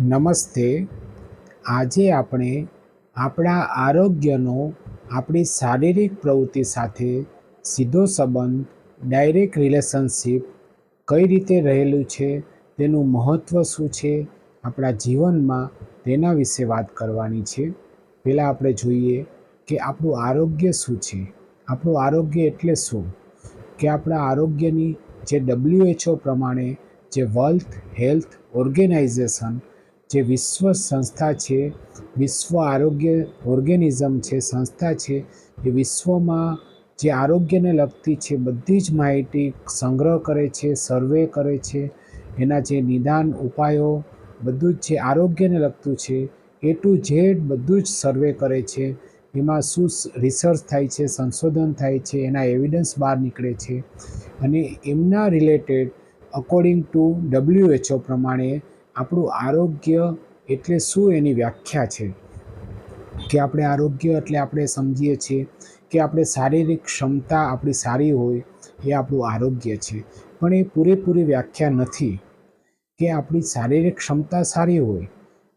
નમસ્તે. આજે આપણે આપણા આરોગ્યનો, આપણી શારીરિક પ્રવૃત્તિ સાથે સીધો સંબંધ, ડાયરેક્ટ રિલેશનશીપ કઈ રીતે રહેલું છે, તેનું મહત્ત્વ શું છે, આપણા જીવનમાં તેના વિશે વાત કરવાની છે. પહેલાં આપણે જોઈએ કે આપણું આરોગ્ય શું છે. આપણું આરોગ્ય એટલે શું? કે આપણા આરોગ્યની જે ડબ્લ્યુએચઓ પ્રમાણે જે વર્લ્ડ હેલ્થ ઓર્ગેનાઇઝેશન જે વિશ્વ સંસ્થા છે, વિશ્વ આરોગ્ય ઓર્ગેનિઝમ છે, સંસ્થા છે, એ વિશ્વમાં જે આરોગ્યને લગતી છે, બધી જ માહિતી સંગ્રહ કરે છે, સર્વે કરે છે, એના જે નિદાન ઉપાયો, બધું જ જે આરોગ્યને લગતું છે, એ ટુ ઝેડ બધું જ સર્વે કરે છે. એમાં શું રિસર્ચ થાય છે, સંશોધન થાય છે, એના એવિડન્સ બહાર નીકળે છે. અને એમના રિલેટેડ, અકોર્ડિંગ ટુ ડબલ્યુએચઓ પ્રમાણે આપણું આરોગ્ય એટલે શું એની વ્યાખ્યા છે? કે આપણે આરોગ્ય એટલે આપણે સમજીએ છીએ કે આપણે શારીરિક ક્ષમતા આપણી સારી હોય એ આપણું આરોગ્ય છે. પણ એ પૂરેપૂરી વ્યાખ્યા નથી કે આપણી શારીરિક ક્ષમતા સારી હોય,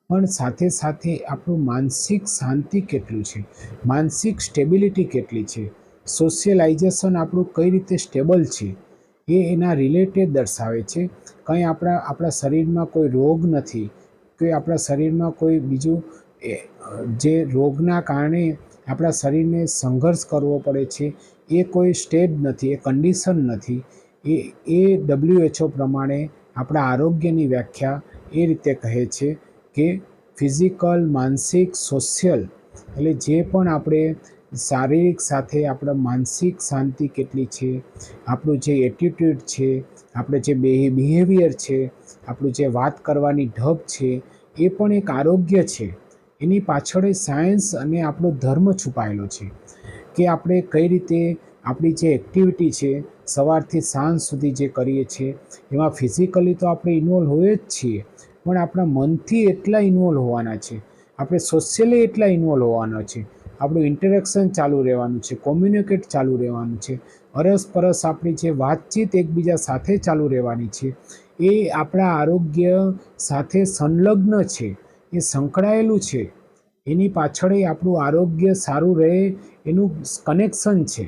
પણ સાથે સાથે આપણું માનસિક શાંતિ કેટલું છે? માનસિક સ્ટેબિલિટી કેટલી છે? સોશિયલાઇઝેશન આપણું કઈ રીતે સ્ટેબલ છે? એ એના રિલેટેડ દર્શાવે છે. કંઈ આપણા આપણા શરીરમાં કોઈ રોગ નથી કે આપણા શરીરમાં કોઈ બીજું જે રોગના કારણે આપણા શરીરને સંઘર્ષ કરવો પડે છે, એ કોઈ સ્ટેજ નથી, એ કન્ડિશન નથી. એ એ ડબ્લ્યુએચઓ પ્રમાણે આપણા આરોગ્યની વ્યાખ્યા એ રીતે કહે છે કે ફિઝિકલ માનસિક સોશિયલ એટલે જે પણ આપણે શારીરિક સાથે આપણા માનસિક શાંતિ કેટલી છે, આપણું જે એટીટ્યૂડ છે, આપણે જે બિહેવિયર છે, આપણું જે વાત કરવાની ઢબ છે, એ પણ એક આરોગ્ય છે. એની પાછળ સાયન્સ અને આપણો ધર્મ છુપાયેલો છે કે આપણે કઈ રીતે આપણી જે એક્ટિવિટી છે, સવારથી સાંજ સુધી જે કરીએ છીએ, એમાં ફિઝિકલી તો આપણે ઇન્વોલ્વ હોઈએ જ છીએ, પણ આપણા મનથી એટલા ઇન્વોલ્વ હોવાના છે, આપણે સોશિયલી એટલા ઇન્વોલ્વ હોવાના છે આપણું ઇન્ટરેક્શન ચાલુ રહેવાનું છે કોમ્યુનિકેટ ચાલુ રહેવાનું છે. અરસપરસ આપણી જે વાતચીત એકબીજા સાથે ચાલુ રહેવાની છે. એ આપણા આરોગ્ય સાથે સંલગ્ન છે, એ સંકળાયેલું છે. એની પાછળ આપણું આરોગ્ય સારું રહે એનું કનેક્શન છે.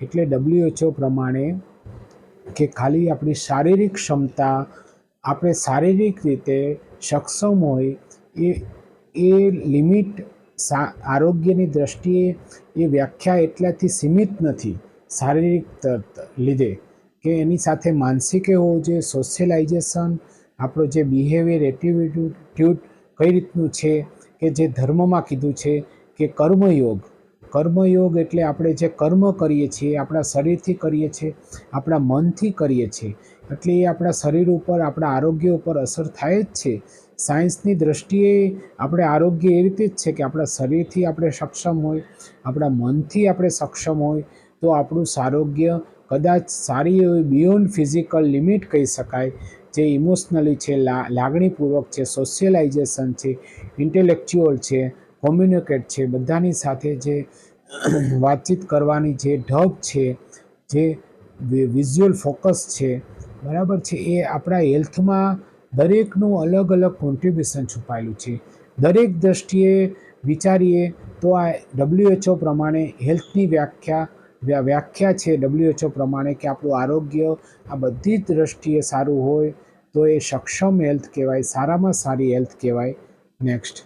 એટલે ડબ્લ્યુએચઓ પ્રમાણે કે ખાલી આપણી શારીરિક ક્ષમતા, આપણે શારીરિક રીતે સક્ષમ હોય, એ એ લિમિટ સા, આરોગ્યની દ્રષ્ટિએ એ વ્યાખ્યા એટલાથી સીમિત નથી શારીરિક લીધે કે એની સાથે માનસિક હોવું જોઈએ સોશિયલાઇઝેશન, આપણો જે બિહેવિયર એટીટ્યુડ કઈ રીતનું છે કે જે ધર્મમાં કીધું છે કે કર્મયોગ કર્મયોગ એટલે આપણે જે કર્મ કરીએ છીએ, આપણા શરીરથી કરીએ છીએ, આપણા મનથી કરીએ છીએ એટલે એ આપણા શરીર ઉપર, આપણા આરોગ્ય ઉપર અસર થાય જ છે. સાયન્સની દ્રષ્ટિએ આપણે આરોગ્ય એ રીતે જ છે કે આપણા શરીરથી આપણે સક્ષમ હોય, આપણા મનથી આપણે સક્ષમ હોય, તો આપણું આરોગ્ય કદાચ સારી એવી બિયોન્ડ ફિઝિકલ લિમિટ કહી શકાય. જે ઇમોશનલી છે લાગણીપૂર્વક છે સોશિયલાઇઝેશન છે ઇન્ટેલેક્ચ્યુઅલ છે કોમ્યુનિકેટ છે, બધાની સાથે જે વાતચીત કરવાની જે ઢબ છે, જે વિઝ્યુઅલ ફોકસ છે બરાબર છે, એ આપણા હેલ્થમાં દરેકનું અલગ અલગ કોન્ટ્રીબ્યુશન છુપાયેલું છે. દરેક દ્રષ્ટિએ વિચારીએ તો આ ડબ્લ્યુએચઓ પ્રમાણે હેલ્થની વ્યાખ્યા વ્યાખ્યા છે ડબ્લ્યુએચઓ પ્રમાણે કે આપણું આરોગ્ય આ બધી જ દ્રષ્ટિએ સારું હોય તો એ સક્ષમ હેલ્થ કહેવાય, સારામાં સારી હેલ્થ કહેવાય. નેક્સ્ટ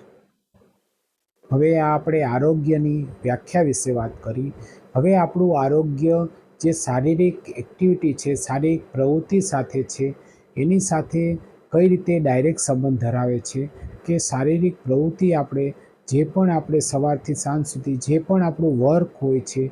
હવે આ આપણે આરોગ્યની વ્યાખ્યા વિશે વાત કરી. હવે આપણું આરોગ્ય જે શારીરિક એક્ટિવિટી છે, શારીરિક પ્રવૃત્તિ સાથે છે, એની સાથે કઈ રીતે ડાયરેક્ટ સંબંધ ધરાવે છે કે શારીરિક પ્રવૃત્તિ આપણે જે પણ આપણે સવારથી સાંજ સુધી જે પણ આપણું વર્ક હોય છે,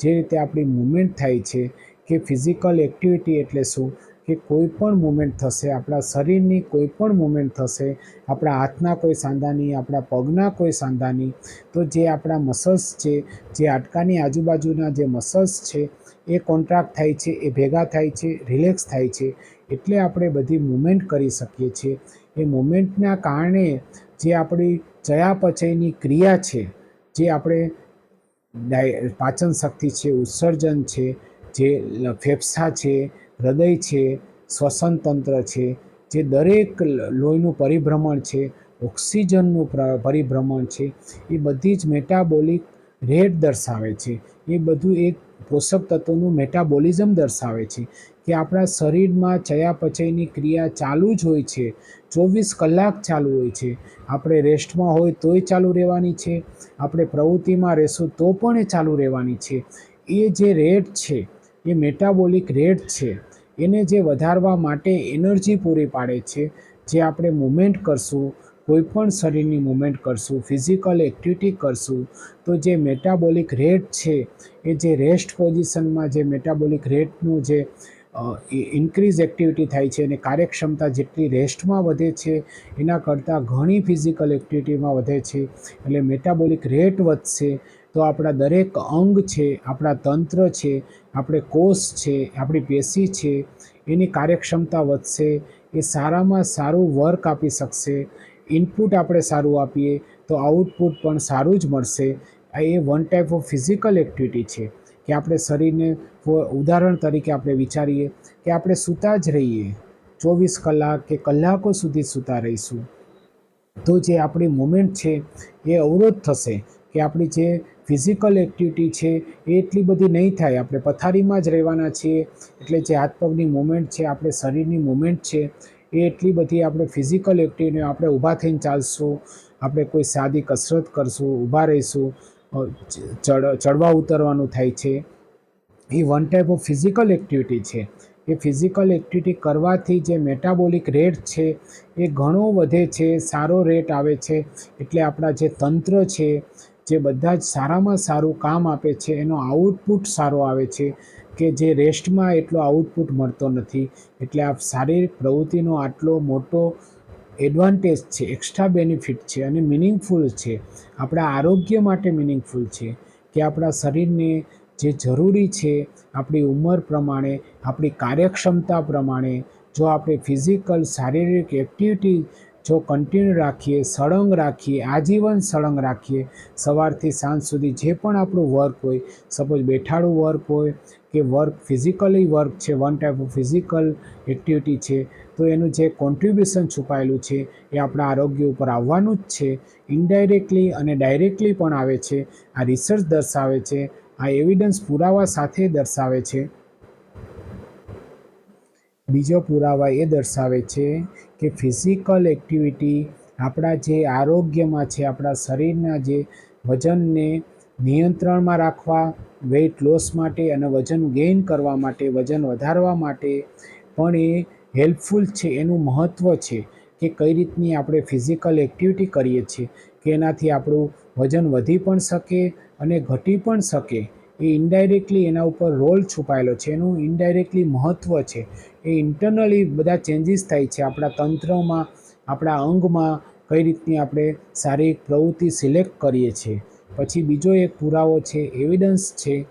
જે રીતે આપણી મુવમેન્ટ થાય છે કે ફિઝિકલ એક્ટિવિટી એટલે શું કે કોઈ પણ મુમેન્ટ થશે, આપણા શરીરની કોઈ પણ મુવમેન્ટ થશે, આપણા હાથના કોઈ સાંધાની, આપણા પગના કોઈ સાંધાની, તો જે આપણા મસલ્સ છે, જે હાડકાની આજુબાજુના જે મસલ્સ છે એ કોન્ટ્રાક્ટ થાય છે, એ ભેગા થાય છે રિલેક્સ થાય છે, એટલે આપણે બધી મુમેન્ટ કરી શકીએ છીએ. એ મુમેન્ટના કારણે જે આપણી ચયાપચયની ક્રિયા છે, જે આપણે પાચન શક્તિ છે, ઉત્સર્જન છે, જે ફેફસા છે, હૃદય છે, શ્વસન તંત્ર છે, જે દરેક લોહીનું પરિભ્રમણ છે, ઓક્સિજનનું પરિભ્રમણ છે, એ બધી જ મેટાબોલિક રેટ દર્શાવે છે. એ બધું એક પોષક તત્વોનું મેટાબોલિઝમ દર્શાવે છે કે આપણા શરીરમાં ચયાપચયની ક્રિયા ચાલુ જ હોય છે. ચોવીસ કલાક ચાલુ હોય છે. આપણે રેસ્ટમાં હોય તોય ચાલુ રહેવાની છે. આપણે પ્રવૃત્તિમાં રહેશું તો પણ એ ચાલુ રહેવાની છે. એ જે રેટ છે, એ મેટાબોલિક રેટ છે, એને જે વધારવા માટે એનર્જી પૂરી પાડે છે, જે આપણે મુમેન્ટ કરશું કોઈ પણ શરીરની મુમેન્ટ કરશું, ફિઝિકલ એક્ટિવિટી કરશું, તો જે મેટાબોલિક રેટ છે, એ જે રેસ્ટ પોઝિશનમાં જે મેટાબોલિક રેટનું જે ઇન્ક્રીઝ એક્ટિવિટી થાય છે અને કાર્યક્ષમતા જેટલી રેસ્ટમાં વધે છે, એના કરતાં ઘણી ફિઝિકલ એક્ટિવિટીમાં વધે છે, એટલે મેટાબોલિક રેટ વધશે, તો આપણા દરેક અંગ છે, આપણા તંત્ર છે, આપણે કોષ છે, આપણી પેશી છે, એની કાર્યક્ષમતા વધશે, એ સારામાં સારું વર્ક આપી શકશે ઇનપુટ આપણે સારું આપીએ, તો આઉટપુટ પણ સારું જ મળશે. આ એ one type of physical activity છે, કે આપણે શરીરને ઉદાહરણ તરીકે આપણે વિચારીએ કે આપણે સૂતા જ રહીએ, ચોવીસ કલાક કે કલાકો સુધી સૂતા રહીશું. તો જે આપણી મુમેન્ટ છે, એ અવરોધ થશે કે આપણી જે ફિઝિકલ એક્ટિવિટી છે, એ એટલી બધી નહીં થાય. આપણે પથારીમાં જ રહેવાના છીએ, એટલે જે હાથ પગની મુમેન્ટ છે, આપણે શરીરની મુમેન્ટ છે એ એટલી બધી આપણે ફિઝિકલ એક્ટિવિટી આપણે ઊભા થઈને ચાલશું, આપણે કોઈ સાદી કસરત કરશું, ઊભા રહીશું ચડ, ચડવા ઉતરવાનું થાય છે. એ one type of physical activity છે. એ ફિઝિકલ એક્ટિવિટી કરવાથી જે મેટાબોલિક રેટ છે એ ઘણો વધે છે, સારો રેટ આવે છે. એટલે આપણા જે તંત્ર છે, જે બધા જ સારામાં સારું કામ આપે છે, એનો આઉટપુટ સારો આવે છે. કે જે રેસ્ટમાં એટલો આઉટપુટ મળતો નથી. એટલે આ શારીરિક પ્રવૃત્તિનો આટલો મોટો એડવાન્ટેજ છે એક્સ્ટ્રા બેનિફિટ છે અને મિનિંગફુલ છે. આપણા આરોગ્ય માટે મિનિંગફુલ છે કે આપણા શરીરને જે જરૂરી છે, આપણી ઉંમર પ્રમાણે, આપણી કાર્યક્ષમતા પ્રમાણે, જો આપણે ફિઝિકલ શારીરિક એક્ટિવિટી જો કન્ટિન્યુ રાખીએ, સળંગ રાખીએ, આજીવન સળંગ રાખીએ, સવારથી સાંજ સુધી જે પણ આપણું વર્ક હોય સપોઝ બેઠાડું વર્ક હોય, કે વર્ક ફિઝિકલી વર્ક છે one type of physical activity છે, તો એનું જે કોન્ટ્રીબ્યુશન છુપાયેલું છે, એ આપણા આરોગ્ય ઉપર આવવાનું જ છે. ઇનડાયરેક્ટલી અને ડાયરેક્ટલી પણ આવે છે. આ રિસર્ચ દર્શાવે છે. આ એવિડન્સ પુરાવા સાથે દર્શાવે છે. બીજો પુરાવા એ દર્શાવે છે કે ફિઝિકલ એક્ટિવિટી આપણા જે આરોગ્યમાં છે, આપણા શરીરના જે વજનને નિયંત્રણમાં રાખવા વેઇટ લોસ માટે અને વજન ગેઇન કરવા માટે, વજન વધારવા માટે પણ એ હેલ્પફુલ છે, એનું મહત્ત્વ છે કે કઈ રીતની આપણે ફિઝિકલ એક્ટિવિટી કરીએ છીએ કે એનાથી આપણું વજન વધી પણ શકે અને ઘટી પણ શકે. એ ઇનડાયરેક્ટલી એના ઉપર રોલ છુપાયેલો છે. એનું ઇનડાયરેક્ટલી મહત્ત્વ છે. એ ઇન્ટરનલી બધા ચેન્જીસ થાય છે. આપણા તંત્રમાં, આપણા અંગમાં કઈ રીતની આપણે શારીરિક પ્રવૃત્તિ સિલેક્ટ કરીએ છીએ. પછી બીજો એક પુરાવો છે એવિડન્સ છે,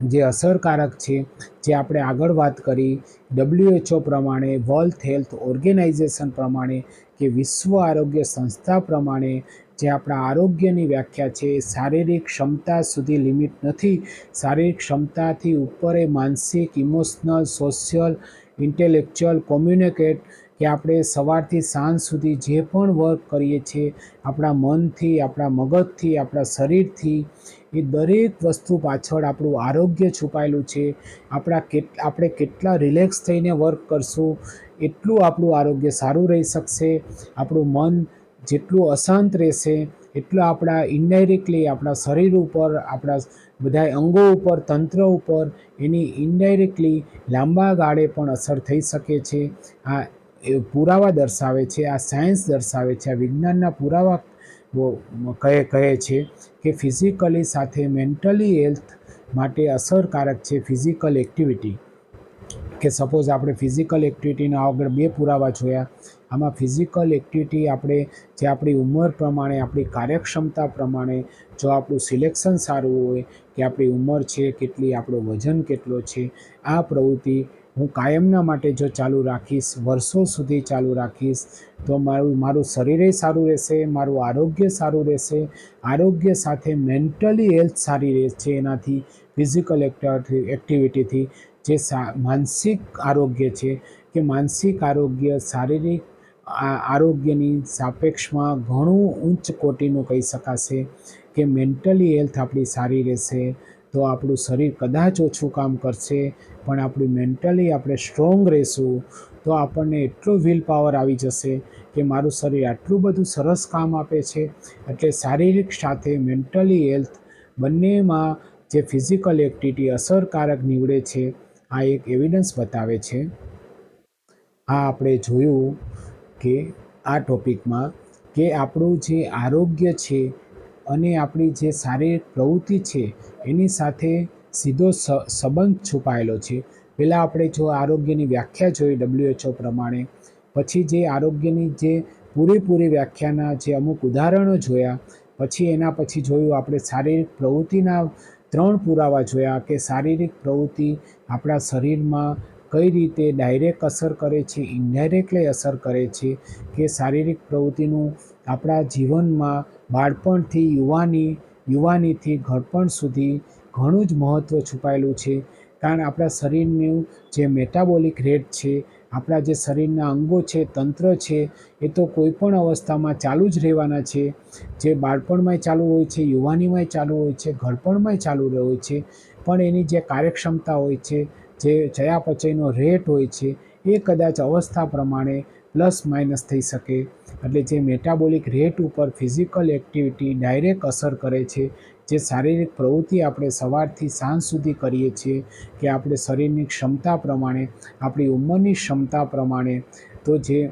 જે અસરકારક છે, જે આપણે આગળ વાત કરી. ડબલ્યુએચઓ પ્રમાણે વર્લ્ડ હેલ્થ ઓર્ગેનાઇઝેશન પ્રમાણે કે વિશ્વ આરોગ્ય સંસ્થા પ્રમાણે જે આપણા આરોગ્યની વ્યાખ્યા છે, શારીરિક ક્ષમતા સુધી લિમિટ નથી. શારીરિક ક્ષમતાથી ઉપર એ માનસિક, ઇમોશનલ, સોશિયલ ઇન્ટેલેક્ચ્યુઅલ કોમ્યુનિકેટ કે આપણે સવારથી સાંજ સુધી જે પણ વર્ક કરીએ છીએ, આપણા મનથી, આપણા મગજથી, આપણા શરીરથી, એ દરેક વસ્તુ પાછળ આપણું આરોગ્ય છુપાયેલું છે. આપણા કેટ, આપણે કેટલા રિલેક્સ થઈને વર્ક કરશું, એટલું આપણું આરોગ્ય સારું રહી શકશે. આપણું મન જેટલું અશાંત રહેશે, એટલું આપણા ઇનડાયરેક્ટલી આપણા શરીર ઉપર, આપણા બધા અંગો ઉપર, તંત્ર ઉપર એની ઇનડાયરેક્ટલી લાંબા ગાળે પણ અસર થઈ શકે છે. આ પુરાવા દર્શાવે છે, આ સાયન્સ દર્શાવે છે, આ વિજ્ઞાનના પુરાવા કહે કહે છે કે ફિઝિકલી સાથે મેન્ટલી હેલ્થ માટે અસરકારક છે ફિઝિકલ એક્ટિવિટી કે સપોઝ આપણે ફિઝિકલ એક્ટિવિટીના આગળ બે પુરાવા જોયા આમાં ફિઝિકલ એક્ટિવિટી આપણે જે આપણી ઉંમર પ્રમાણે, આપણી કાર્યક્ષમતા પ્રમાણે, જો આપણું સિલેક્શન સારું હોય કે આપણી ઉંમર છે, કેટલી, આપણો વજન કેટલો છે, આ પ્રવૃત્તિ હું કાયમના માટે જો ચાલુ રાખીશ, વર્ષો સુધી ચાલુ રાખીશ, તો મારું મારું શરીરે સારું રહેશે, મારું આરોગ્ય સારું રહેશે, આરોગ્ય સાથે મેન્ટલી હેલ્થ સારી રહેશે એનાથી ફિઝિકલ એક્ટિવિટીથી જે માનસિક આરોગ્ય છે, કે માનસિક આરોગ્ય, શારીરિક આરોગ્યની સાપેક્ષમાં ઘણું ઉચ્ચ કોટીનું કહી શકાશે કે મેન્ટલી હેલ્થ આપણી સારી રહેશે, તો આપણું શરીર કદાચ ઓછું કામ કરશે, પણ આપણું મેન્ટલી આપણે સ્ટ્રોંગ રહેશું, તો આપણને એટલો વિલ પાવર આવી જશે કે મારું શરીર આટલું બધું સરસ કામ આપે છે. એટલે શારીરિક સાથે મેન્ટલી હેલ્થ બંનેમાં જે ફિઝિકલ એક્ટિવિટી અસરકારક નીવડે છે, આ એક એવિડન્સ બતાવે છે. આ આપણે જોયું કે આ ટોપિકમાં કે આપણું જે આરોગ્ય છે અને આપણી જે શારીરિક પ્રવૃત્તિ છે એની સાથે સીધો સંબંધ છુપાયેલો છે. પહેલાં આપણે જો આરોગ્યની વ્યાખ્યા જોઈ ડબ્લ્યુએચઓ પ્રમાણે, પછી જે આરોગ્યની જે પૂરેપૂરી વ્યાખ્યાના જે અમુક ઉદાહરણો જોયા, પછી એના પછી જોયું આપણે શારીરિક પ્રવૃત્તિના ત્રણ પુરાવા જોયા કે શારીરિક પ્રવૃત્તિ આપણા શરીરમાં કઈ રીતે ડાયરેક્ટ અસર કરે છે ઇનડાયરેક્ટલી અસર કરે છે કે શારીરિક પ્રવૃત્તિનું આપણા જીવનમાં બાળપણથી યુવાની, યુવાનીથી ઘડપણ સુધી ઘણું જ મહત્ત્વ છુપાયેલું છે. કારણ આપણા શરીરનું જે મેટાબોલિક રેટ છે, આપણા જે શરીરના અંગો છે, તંત્ર છે, એ તો કોઈપણ અવસ્થામાં ચાલુ જ રહેવાના છે. જે બાળપણમાંય ચાલુ હોય છે, યુવાનીમાંય ચાલુ હોય છે, ઘડપણમાંય ચાલુ રહે હોય છે. પણ એની જે કાર્યક્ષમતા હોય છે જે ચયાપચયનો રેટ હોય છે, એ કદાચ અવસ્થા પ્રમાણે પ્લસ માઇનસ થઈ શકે. એટલે જે મેટાબોલિક રેટ ઉપર ફિઝિકલ એક્ટિવિટી ડાયરેક્ટ અસર કરે છે, જે શારીરિક પ્રવૃત્તિ આપણે સવારથી સાંજ સુધી કરીએ છીએ, કે આપણે શરીરની ક્ષમતા પ્રમાણે, આપણી ઉંમરની ક્ષમતા પ્રમાણે, તો જે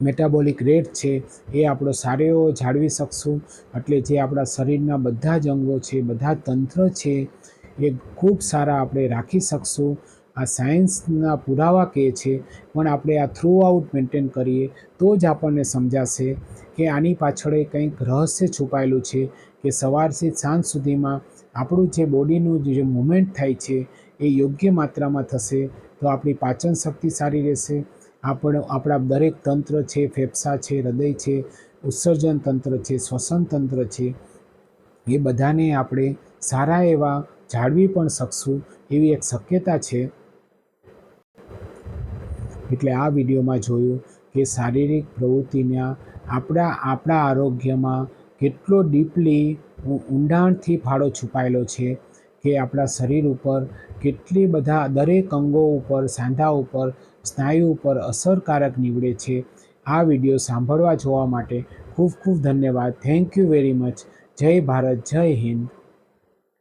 મેટાબોલિક રેટ છે, એ આપણો સારો એવો જાળવી શકશું. એટલે જે આપણા શરીરના બધા જ અંગો છે, બધા તંત્ર છે એ ખૂબ સારા આપણે રાખી શકશું. આ સાયન્સના પુરાવા કહે છે, પણ આપણે આ થ્રુ આઉટ મેન્ટેન કરીએ તો જ આપણને સમજાશે કે આની પાછળ કંઈક રહસ્ય છુપાયેલું છે કે સવારથી સાંજ સુધીમાં આપણું જે બોડીનું જે મુવમેન્ટ થાય છે એ યોગ્ય માત્રામાં થશે તો આપણી પાચન શક્તિ સારી રહેશે. આપણો, આપણા દરેક તંત્ર છે, ફેફસા છે, હૃદય છે, ઉત્સર્જન તંત્ર છે, શ્વસન તંત્ર છે, એ બધાને આપણે સારા એવા જાળવી પણ શકશું એવી એક શક્યતા છે. એટલે આ વિડીયોમાં જોયું કે શારીરિક પ્રવૃત્તિના આપણા આપણા આરોગ્યમાં કેટલો ડીપલી ઊંડાણથી ફાળો છુપાયેલો છે કે આપણા શરીર ઉપર કેટલી બધા, દરેક અંગો ઉપર, સાંધા ઉપર, સ્નાયુ ઉપર અસરકારક નીવડે છે. આ વીડિયો સાંભળવા જોવા માટે ખૂબ ખૂબ ધન્યવાદ. થેન્ક યુ વેરી મચ જય ભારત, જય હિન્દ.